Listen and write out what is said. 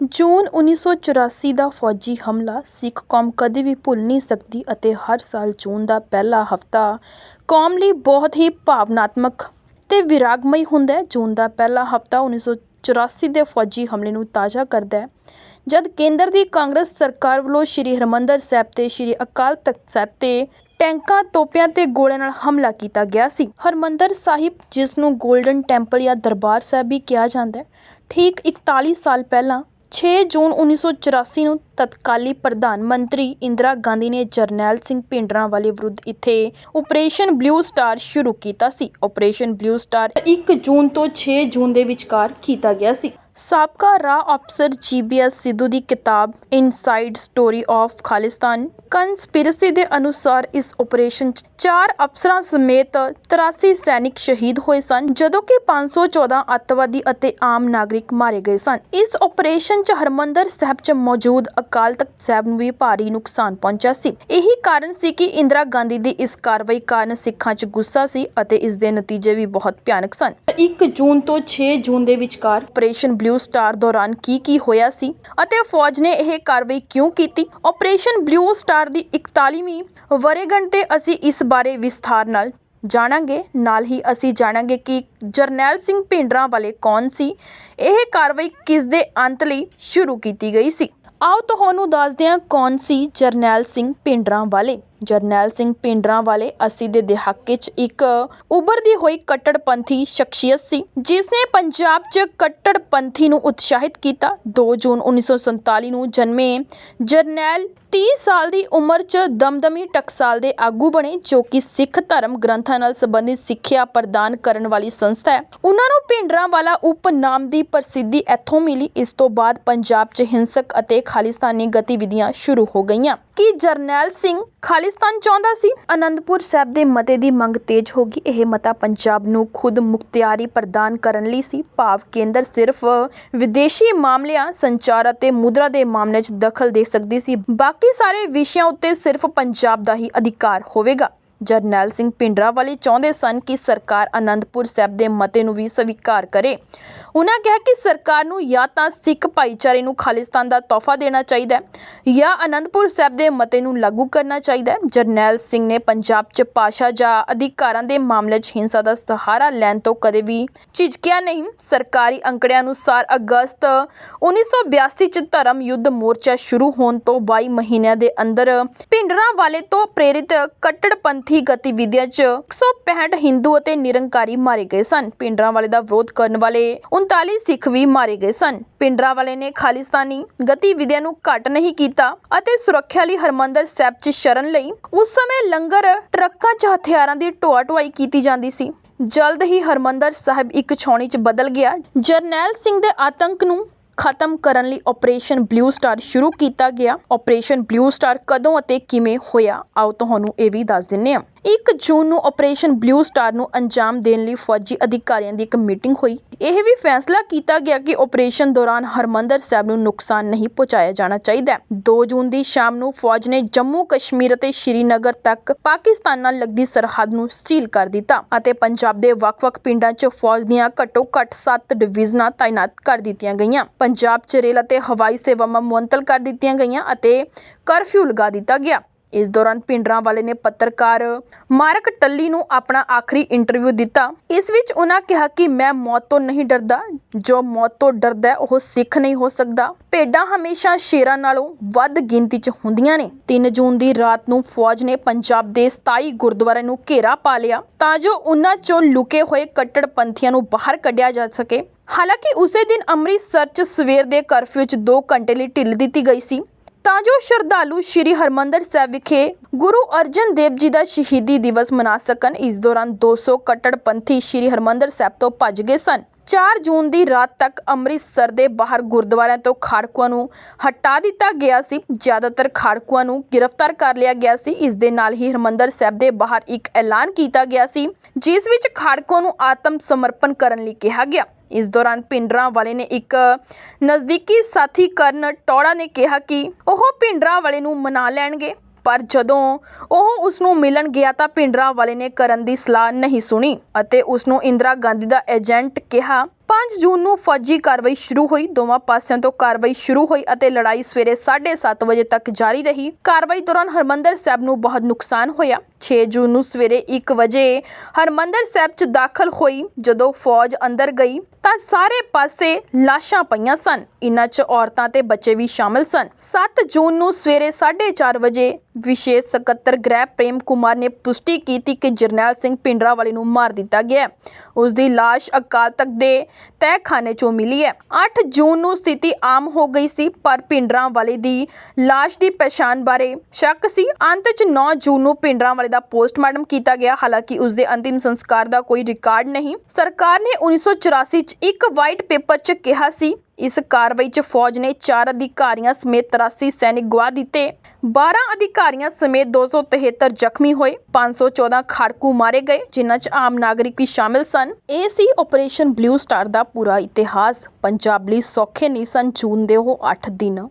ਜੂਨ 1984 ਦਾ ਫੌਜੀ ਹਮਲਾ ਸਿੱਖ ਕੌਮ ਕਦੇ ਵੀ ਭੁੱਲ ਨਹੀਂ ਸਕਦੀ ਅਤੇ ਹਰ ਸਾਲ ਜੂਨ ਦਾ ਪਹਿਲਾ ਹਫ਼ਤਾ ਕੌਮ ਲਈ ਬਹੁਤ ਹੀ ਭਾਵਨਾਤਮਕ ਅਤੇ ਵਿਰਾਗਮਈ ਹੁੰਦਾ ਹੈ। ਜੂਨ ਦਾ ਪਹਿਲਾ ਹਫ਼ਤਾ 1984 ਦੇ ਫੌਜੀ ਹਮਲੇ ਨੂੰ ਤਾਜ਼ਾ ਕਰਦਾ ਹੈ। ਜਦ ਕੇਂਦਰ ਦੀ ਕਾਂਗਰਸ ਸਰਕਾਰ ਵੱਲੋਂ ਸ਼੍ਰੀ ਹਰਿਮੰਦਰ ਸਾਹਿਬ ਤੇ ਸ਼੍ਰੀ ਅਕਾਲ ਤਖਤ ਸਾਹਿਬ ਤੇ ਟੈਂਕਾਂ, ਤੋਪਿਆਂ ਤੇ ਗੋਲਿਆਂ ਨਾਲ ਹਮਲਾ ਕੀਤਾ ਗਿਆ ਸੀ। ਹਰਮੰਦਰ ਸਾਹਿਬ, ਜਿਸ ਨੂੰ 골ਡਨ ਟੈਂਪਲ ਜਾਂ ਦਰਬਾਰ ਸਾਹਿਬ ਵੀ ਕਿਹਾ ਜਾਂਦਾ ਹੈ, ਠੀਕ 41 ਸਾਲ ਪਹਿਲਾਂ ਛੇ ਜੂਨ 1984 ਨੂੰ ਤਤਕਾਲੀ ਪ੍ਰਧਾਨ ਮੰਤਰੀ ਇੰਦਰਾ ਗਾਂਧੀ ਨੇ ਜਰਨੈਲ ਸਿੰਘ ਭਿੰਡਰਾਂਵਾਲੇ ਵਿਰੁੱਧ ਇੱਥੇ ਆਪਰੇਸ਼ਨ ਬਲਿਊ ਸਟਾਰ ਸ਼ੁਰੂ ਕੀਤਾ ਸੀ। ਆਪਰੇਸ਼ਨ ਬਲਿਊ ਸਟਾਰ 1 ਜੂਨ ਤੋਂ 6 ਜੂਨ ਦੇ ਵਿਚਕਾਰ ਕੀਤਾ ਗਿਆ ਸੀ। ਸਾਬਕਾ ਰਾਹ ਅਫਸਰ ਜੀਬੀਐਸ ਸਿੱਧੂ ਦੀ ਕਿਤਾਬ inside story of Khalistan conspiracy ਦੇ ਅਨੁਸਾਰ ਇਸ ਆਪਰੇਸ਼ਨ 'ਚ ਚਾਰ ਅਫਸਰਾਂ ਸਮੇਤ 83 ਸੈਨਿਕ ਸ਼ਹੀਦ ਹੋਏ ਸਨ ਜਦੋਂ ਕਿ 514 ਅੱਤਵਾਦੀ ਅਤੇ ਆਮ ਨਾਗਰਿਕ ਮਾਰੇ ਗਏ ਸਨ। ਇਸ ਆਪਰੇਸ਼ਨ 'ਚ ਹਰਮੰਦਰ ਸਾਹਿਬ 'ਚ ਮੌਜੂਦ ਅਕਾਲ ਤਖਤ ਸਾਹਿਬ ਨੂੰ ਵੀ ਭਾਰੀ ਨੁਕਸਾਨ ਪਹੁੰਚਿਆ ਸੀ। ਇਹੀ ਕਾਰਨ ਸੀ ਕਿ ਇੰਦਰਾ ਗਾਂਧੀ ਦੀ ਇਸ ਕਾਰਵਾਈ ਕਾਰਨ ਸਿੱਖਾਂ 'ਚ ਗੁੱਸਾ ਸੀ ਅਤੇ ਇਸ ਦੇ ਨਤੀਜੇ ਵੀ ਬਹੁਤ ਭਿਆਨਕ ਸਨ। 1 ਜੂਨ ਤੋਂ 6 ਜੂਨ ਦੇ ਵਿਚਕਾਰ ਆਪਰੇਸ਼ਨ ਬਲੂ ਸਟਾਰ ਦੌਰਾਨ ਕੀ ਕੀ ਹੋਇਆ ਸੀ ਅਤੇ ਫੌਜ ਨੇ ਇਹ ਕਾਰਵਾਈ ਕਿਉਂ ਕੀਤੀ? ਆਪਰੇਸ਼ਨ ਬਲੂ ਸਟਾਰ ਦੀ 41ਵੀਂ ਵਰ੍ਹੇਗੰਢ ਤੇ ਅਸੀਂ ਇਸ ਬਾਰੇ ਵਿਸਥਾਰ ਨਾਲ ਜਾਣਾਂਗੇ। ਨਾਲ ਹੀ ਅਸੀਂ ਜਾਣਾਂਗੇ ਕਿ ਜਰਨੈਲ ਸਿੰਘ ਭਿੰਡਰਾਂ ਵਾਲੇ ਕੌਣ ਸੀ? ਇਹ ਕਾਰਵਾਈ ਕਿਸ ਦੇ ਅੰਤ ਲਈ ਸ਼ੁਰੂ ਕੀਤੀ ਗਈ ਸੀ? ਆਓ ਤੁਹਾਨੂੰ ਦੱਸਦੇ ਹਾਂ ਕੌਣ ਸੀ ਜਰਨੈਲ ਸਿੰਘ ਭਿੰਡਰਾਂ ਵਾਲੇ। ਜਰਨੈਲ ਸਿੰਘ ਭਿੰਡਰਾਂ ਵਾਲੇ 80 ਦੇ ਦਹਾਕੇ 'ਚ ਇੱਕ ਉਭਰਦੀ ਹੋਈ ਕੱਟੜਪੰਥੀ ਸ਼ਖਸੀਅਤ ਸੀ ਜਿਸ ਨੇ ਪੰਜਾਬ 'ਚ ਕੱਟੜਪੰਥੀ ਨੂੰ ਉਤਸ਼ਾਹਿਤ ਕੀਤਾ। 2 ਜੂਨ 1947 ਨੂੰ ਜਨਮੇ ਜਰਨੈਲ 30 ਸਾਲ ਦੀ ਉਮਰ 'ਚ ਦਮਦਮੀ ਟਕਸਾਲ ਦੇ ਆਗੂ ਬਣੇ, ਜੋ ਕਿ ਸਿੱਖ ਧਰਮ ਗ੍ਰੰਥਾਂ ਨਾਲ ਸੰਬੰਧਿਤ ਸਿੱਖਿਆ ਪ੍ਰਦਾਨ ਕਰਨ ਵਾਲੀ ਸੰਸਥਾ ਹੈ। ਉਹਨਾਂ ਨੂੰ ਭਿੰਡਰਾਂ ਵਾਲਾ ਉਪਨਾਮ ਦੀ ਪ੍ਰਸਿੱਧੀ ਇੱਥੋਂ ਮਿਲੀ। ਇਸ ਤੋਂ ਬਾਅਦ ਪੰਜਾਬ 'ਚ ਹਿੰਸਕ ਅਤੇ ਖਾਲਿਸਤਾਨੀ ਗਤੀਵਿਧੀਆਂ ਸ਼ੁਰੂ ਹੋ ਗਈਆਂ। ਕਿ ਜਰਨੈਲ ਸਿੰਘ ਖਾਲਿਸਤਾਨ ਚਾਹੁੰਦਾ ਸੀ। ਅਨੰਦਪੁਰ ਸਾਹਿਬ ਦੇ ਮਤੇ ਦੀ ਮੰਗ ਤੇਜ਼ ਹੋ ਗਈ। ਇਹ ਮਤਾ ਪੰਜਾਬ ਨੂੰ ਖੁਦ ਮੁਖਤਿਆਰੀ ਪ੍ਰਦਾਨ ਕਰਨ ਲਈ ਸੀ। ਭਾਵ ਕੇਂਦਰ ਸਿਰਫ ਵਿਦੇਸ਼ੀ ਮਾਮਲਿਆਂ, ਸੰਚਾਰ ਅਤੇ ਮੁਦਰਾ ਦੇ ਮਾਮਲੇ 'ਚ ਦਖਲ ਦੇ ਸਕਦੀ ਸੀ। ਬਾਕੀ ਸਾਰੇ ਵਿਸ਼ਿਆਂ ਉੱਤੇ ਸਿਰਫ ਪੰਜਾਬ ਦਾ ਹੀ ਅਧਿਕਾਰ ਹੋਵੇਗਾ। ਜਰਨੈਲ ਸਿੰਘ ਭਿੰਡਰਾਂ ਵਾਲੇ ਚਾਹੁੰਦੇ ਸਨ ਕਿ ਸਰਕਾਰ ਅਨੰਦਪੁਰ ਸਾਹਿਬ ਦੇ ਮਤੇ ਨੂੰ ਵੀ ਸਵੀਕਾਰ ਕਰੇ। ਉਹਨਾਂ ਕਿਹਾ ਕਿ ਸਰਕਾਰ ਨੂੰ ਜਾਂ ਤਾਂ ਸਿੱਖ ਭਾਈਚਾਰੇ ਨੂੰ ਖਾਲਿਸਤਾਨ ਦਾ ਤੋਹਫਾ ਦੇਣਾ ਚਾਹੀਦਾ ਹੈ ਜਾਂ ਆਨੰਦਪੁਰ ਸਾਹਿਬ ਦੇ ਮਤੇ ਨੂੰ ਲਾਗੂ ਕਰਨਾ ਚਾਹੀਦਾ ਹੈ। ਜਰਨੈਲ ਸਿੰਘ ਨੇ ਪੰਜਾਬ 'ਚ ਪਾਸ਼ਾ ਜਾਂ ਅਧਿਕਾਰਾਂ ਦੇ ਮਾਮਲੇ 'ਚ ਹਿੰਸਾ ਦਾ ਸਹਾਰਾ ਲੈਣ ਤੋਂ ਕਦੇ ਵੀ ਝਿਜਕਿਆ ਨਹੀਂ। ਸਰਕਾਰੀ ਅੰਕੜਿਆਂ ਅਨੁਸਾਰ ਅਗਸਤ 1982 'ਚ ਧਰਮ ਯੁੱਧ ਮੋਰਚਾ ਸ਼ੁਰੂ ਹੋਣ ਤੋਂ 22 ਮਹੀਨਿਆਂ ਦੇ ਅੰਦਰ ਭਿੰਡਰਾਂ ਵਾਲੇ ਤੋਂ ਪ੍ਰੇਰਿਤ ਕੱਟੜਪੰਥੀ ਗਤੀਵਿਧੀਆਂ 'ਚ 165 ਹਿੰਦੂ ਅਤੇ ਨਿਰੰਕਾਰੀ ਮਾਰੇ ਗਏ ਸਨ। ਭਿੰਡਰਾਂ ਵਾਲੇ ਦਾ ਵਿਰੋਧ ਕਰਨ ਵਾਲੇ 39 ਸਿੱਖ ਵੀ ਮਾਰੇ ਗਏ ਸਨ। ਭਿੰਡਰਾਂ ਵਾਲੇ ਨੇ ਖਾਲਿਸਤਾਨੀ ਗਤੀਵਿਧੀਆਂ ਨੂੰ ਘੱਟ ਨਹੀਂ ਕੀਤਾ ਅਤੇ ਸੁਰੱਖਿਆ ਲਈ ਹਰਮੰਦਰ ਸਾਹਿਬ 'ਚ ਸ਼ਰਨ ਲਈ ਉਸ ਸਮੇਂ ਲੰਗਰ ਟਰੱਕਾਂ 'ਚ ਹਥਿਆਰਾਂ ਦੀ ਢੋਆ ਢੁਆਈ ਕੀਤੀ ਜਾਂਦੀ ਸੀ। ਜਲਦ ਹੀ ਹਰਮੰਦਰ ਸਾਹਿਬ ਇੱਕ ਛਾਉਣੀ 'ਚ ਬਦਲ ਗਿਆ। ਜਰਨੈਲ ਸਿੰਘ ਦੇ ਆਤੰਕ ਨੂੰ ਖਤਮ ਕਰਨ ਲਈ ਆਪਰੇਸ਼ਨ ਬਲੂ ਸਟਾਰ ਸ਼ੁਰੂ ਕੀਤਾ ਗਿਆ। ਆਪਰੇਸ਼ਨ ਬਲੂ ਸਟਾਰ ਕਦੋਂ ਅਤੇ ਕਿਵੇਂ ਹੋਇਆ? ਆਓ ਤੁਹਾਨੂੰ ਇਹ ਵੀ ਦੱਸ ਦਿੰਨੇ ਹਾਂ। ਇੱਕ ਜੂਨ ਨੂੰ ਆਪਰੇਸ਼ਨ ਬਲੂ ਸਟਾਰ ਨੂੰ ਅੰਜਾਮ ਦੇਣ ਲਈ ਫੌਜੀ ਅਧਿਕਾਰੀਆਂ ਦੀ ਇੱਕ ਮੀਟਿੰਗ ਹੋਈ। ਇਹ ਵੀ ਫੈਸਲਾ ਕੀਤਾ ਗਿਆ ਕਿ ਆਪਰੇਸ਼ਨ ਦੌਰਾਨ ਹਰਮੰਦਰ ਸਾਹਿਬ ਨੂੰ ਨੁਕਸਾਨ ਨਹੀਂ ਪਹੁੰਚਾਇਆ ਜਾਣਾ ਚਾਹੀਦਾ ਹੈ। 2 ਜੂਨ ਦੀ ਸ਼ਾਮ ਨੂੰ ਫੌਜ ਨੇ ਜੰਮੂ ਕਸ਼ਮੀਰ ਅਤੇ ਸ਼੍ਰੀਨਗਰ ਤੱਕ ਪਾਕਿਸਤਾਨ ਨਾਲ ਲੱਗਦੀ ਸਰਹੱਦ ਨੂੰ ਸੀਲ ਕਰ ਦਿੱਤਾ ਅਤੇ ਪੰਜਾਬ ਦੇ ਵੱਖ-ਵੱਖ ਪਿੰਡਾਂ 'ਚ ਫੌਜ ਦੀਆਂ ਘੱਟੋ-ਘੱਟ 7 ਡਿਵੀਜ਼ਨਾਂ ਤਾਇਨਾਤ ਕਰ ਦਿੱਤੀਆਂ ਗਈਆਂ। ਪੰਜਾਬ 'ਚ ਰੇਲ ਅਤੇ ਹਵਾਈ ਸੇਵਾਵਾਂ ਮੁਅੰਤਲ ਕਰ ਦਿੱਤੀਆਂ ਗਈਆਂ ਅਤੇ ਕਰਫਿਊ ਲਗਾ ਦਿੱਤਾ ਗਿਆ। ਇਸ ਦੌਰਾਨ ਭਿੰਡਰਾਂ ਵਾਲੇ ਨੇ ਪੱਤਰਕਾਰ ਮਾਰਕ ਟੱਲੀ ਨੂੰ ਆਪਣਾ ਆਖਰੀ ਇੰਟਰਵਿਊ ਦਿੱਤਾ। ਇਸ ਵਿੱਚ ਉਹਨਾਂ ਕਿਹਾ ਕਿ ਮੈਂ ਮੌਤ ਤੋਂ ਨਹੀਂ ਡਰਦਾ, ਜੋ ਮੌਤ ਤੋਂ ਡਰਦਾ ਉਹ ਸਿੱਖ ਨਹੀਂ ਹੋ ਸਕਦਾ। ਭੇਡਾਂ ਹਮੇਸ਼ਾ ਸ਼ੇਰਾਂ ਨਾਲੋਂ ਵੱਧ ਗਿਣਤੀ 'ਚ ਹੁੰਦੀਆਂ ਨੇ। 3 ਜੂਨ ਦੀ ਰਾਤ ਨੂੰ ਫੌਜ ਨੇ ਪੰਜਾਬ ਦੇ 27 ਗੁਰਦੁਆਰੇ ਨੂੰ ਘੇਰਾ ਪਾ ਲਿਆ, ਤਾਂ ਜੋ ਉਹਨਾਂ 'ਚੋਂ ਲੁਕੇ ਹੋਏ ਕੱਟੜਪੰਥੀਆਂ ਨੂੰ ਬਾਹਰ ਕੱਢਿਆ ਜਾ ਸਕੇ। ਹਾਲਾਂਕਿ ਉਸੇ ਦਿਨ ਅੰਮ੍ਰਿਤਸਰ 'ਚ ਸਵੇਰ ਦੇ ਕਰਫਿਊ 'ਚ 2 ਘੰਟੇ ਲਈ ਢਿੱਲ ਦਿੱਤੀ ਗਈ ਸੀ। ਤਾਂ ਜੋ ਸ਼ਰਧਾਲੂ ਸ਼੍ਰੀ ਹਰਮੰਦਰ ਸਾਹਿਬ ਵਿਖੇ ਗੁਰੂ ਅਰਜਨ ਦੇਵ ਜੀ ਦਾ ਸ਼ਹੀਦੀ ਦਿਵਸ ਮਨਾ ਸਕਣ, ਇਸ ਦੌਰਾਨ 200 ਕੱਟੜਪੰਥੀ ਸ਼੍ਰੀ ਹਰਮੰਦਰ ਸਾਹਿਬ ਤੋਂ ਭੱਜ ਗਏ ਸਨ। 4 ਜੂਨ ਦੀ ਰਾਤ ਤੱਕ ਅੰਮ੍ਰਿਤਸਰ ਦੇ ਬਾਹਰ ਗੁਰਦੁਆਰਿਆਂ ਤੋਂ ਖਾੜਕੂਆਂ ਨੂੰ ਹਟਾ ਦਿੱਤਾ ਗਿਆ ਸੀ। ਜ਼ਿਆਦਾਤਰ ਖਾੜਕੂਆਂ ਨੂੰ ਗ੍ਰਿਫਤਾਰ ਕਰ ਲਿਆ ਗਿਆ ਸੀ। ਇਸ ਦੇ ਨਾਲ ਹੀ ਹਰਮੰਦਰ ਸਾਹਿਬ ਦੇ ਬਾਹਰ ਇੱਕ ਐਲਾਨ ਕੀਤਾ ਗਿਆ ਸੀ, ਜਿਸ ਵਿੱਚ ਖਾੜਕੂਆਂ ਨੂੰ ਆਤਮ ਸਮਰਪਣ ਕਰਨ ਲਈ ਕਿਹਾ ਗਿਆ। ਇਸ ਦੌਰਾਨ ਪਿੰਡਰਾਂ ਵਾਲੇ ਨੇ ਇੱਕ ਨਜ਼ਦੀਕੀ ਸਾਥੀ ਕਰਨ ਟੌੜਾ ਨੇ ਕਿਹਾ ਕਿ ਉਹ ਪਿੰਡਰਾਂ ਵਾਲੇ ਨੂੰ ਮਨਾ ਲੈਣਗੇ। ਪਰ ਜਦੋਂ ਉਹ ਉਸ ਨੂੰ ਮਿਲਣ ਗਿਆ ਤਾਂ ਪਿੰਡਰਾਂ ਵਾਲੇ ਨੇ ਕਰਨ ਦੀ ਸਲਾਹ ਨਹੀਂ ਸੁਣੀ ਅਤੇ ਉਸ ਨੂੰ ਇੰਦਰਾ ਗਾਂਧੀ ਦਾ ਏਜੰਟ ਕਿਹਾ 5 ਜੂਨ ਨੂੰ ਫੌਜੀ ਕਾਰਵਾਈ ਸ਼ੁਰੂ ਹੋਈ। ਦੋਵਾਂ ਪਾਸਿਆਂ ਤੋਂ ਕਾਰਵਾਈ ਸ਼ੁਰੂ ਹੋਈ ਅਤੇ ਲੜਾਈ ਸਵੇਰੇ 7:30 ਵਜੇ ਤੱਕ ਜਾਰੀ ਰਹੀ। ਕਾਰਵਾਈ ਦੌਰਾਨ ਹਰਮੰਦਰ ਸਾਹਿਬ ਨੂੰ ਬਹੁਤ ਨੁਕਸਾਨ ਹੋਇਆ। 6 ਜੂਨ ਨੂੰ ਸਵੇਰੇ 1 ਵਜੇ ਹਰਮੰਦਰ ਸਾਹਿਬ 'ਚ ਦਾਖਲ ਹੋਈ। ਜਦੋਂ ਫੌਜ ਅੰਦਰ ਗਈ ਤਾਂ ਸਾਰੇ ਪਾਸੇ ਲਾਸ਼ਾਂ ਪਈਆਂ ਸਨ। ਇਨ੍ਹਾਂ 'ਚ ਔਰਤਾਂ ਤੇ ਬੱਚੇ ਵੀ ਸ਼ਾਮਲ ਸਨ। 7 ਜੂਨ ਨੂੰ ਸਵੇਰੇ 4:30 ਵਜੇ ਵਿਸ਼ੇਸ਼ ਸਕੱਤਰ ਗ੍ਰਹਿ ਪ੍ਰੇਮ ਕੁਮਾਰ ਨੇ ਪੁਸ਼ਟੀ ਕੀਤੀ ਕਿ ਜਰਨੈਲ ਸਿੰਘ ਪਿੰਡਰਾਵਾਲੇ ਨੂੰ ਮਾਰ ਦਿੱਤਾ ਗਿਆ। ਹੈ। ਉਸ ਦੀ ਲਾਸ਼ ਅਕਾਲ ਤਖਤ ਦੇ ਤਹਿਖਾਨੇ 'ਚੋਂ ਮਿਲੀ ਹੈ। 8 ਜੂਨ ਨੂੰ ਸਥਿਤੀ ਆਮ ਹੋ ਗਈ ਸੀ, ਪਰ ਪਿੰਡਰਾਵਾਲੇ ਦੀ ਲਾਸ਼ ਦੀ ਪਛਾਣ ਬਾਰੇ ਸ਼ੱਕ ਸੀ। ਅੰਤ 'ਚ 9 ਜੂਨ ਨੂੰ ਪਿੰਡਰਾਵਾਲੇ ਦਾ ਪੋਸਟਮਾਰਟਮ ਕੀਤਾ ਗਿਆ। ਹਾਲਾਂਕਿ ਉਸ ਦੇ ਅੰਤਿਮ ਸੰਸਕਾਰ ਦਾ ਕੋਈ ਰਿਕਾਰਡ ਨਹੀਂ। ਸਰਕਾਰ ਨੇ 1984 'ਚ ਇੱਕ ਵਾਈਟ ਪੇਪਰ 'ਚ ਕਿਹਾ ਸੀ ਇਸ ਕਾਰਵਾਈ 'ਚ ਫੌਜ ਨੇ 4 ਅਧਿਕਾਰੀਆਂ ਸਮੇਤ 83 ਸੈਨਿਕ ਗਵਾ ਦਿੱਤੇ। 12 ਅਧਿਕਾਰੀਆਂ ਸਮੇਤ 273 ਜ਼ਖਮੀ ਹੋਏ 514 ਖਾੜਕੂ ਮਾਰੇ ਗਏ, ਜਿਨ੍ਹਾਂ 'ਚ ਆਮ ਨਾਗਰਿਕ ਵੀ ਸ਼ਾਮਿਲ ਸਨ। ਇਹ ਸੀ ਆਪਰੇਸ਼ਨ ਬਲੂ ਸਟਾਰ ਦਾ ਪੂਰਾ ਇਤਿਹਾਸ। ਪੰਜਾਬ ਲਈ ਸੌਖੇ ਨਹੀਂ ਸਨ ਜੂਨ ਦੇ ਉਹ 8 ਦਿਨ।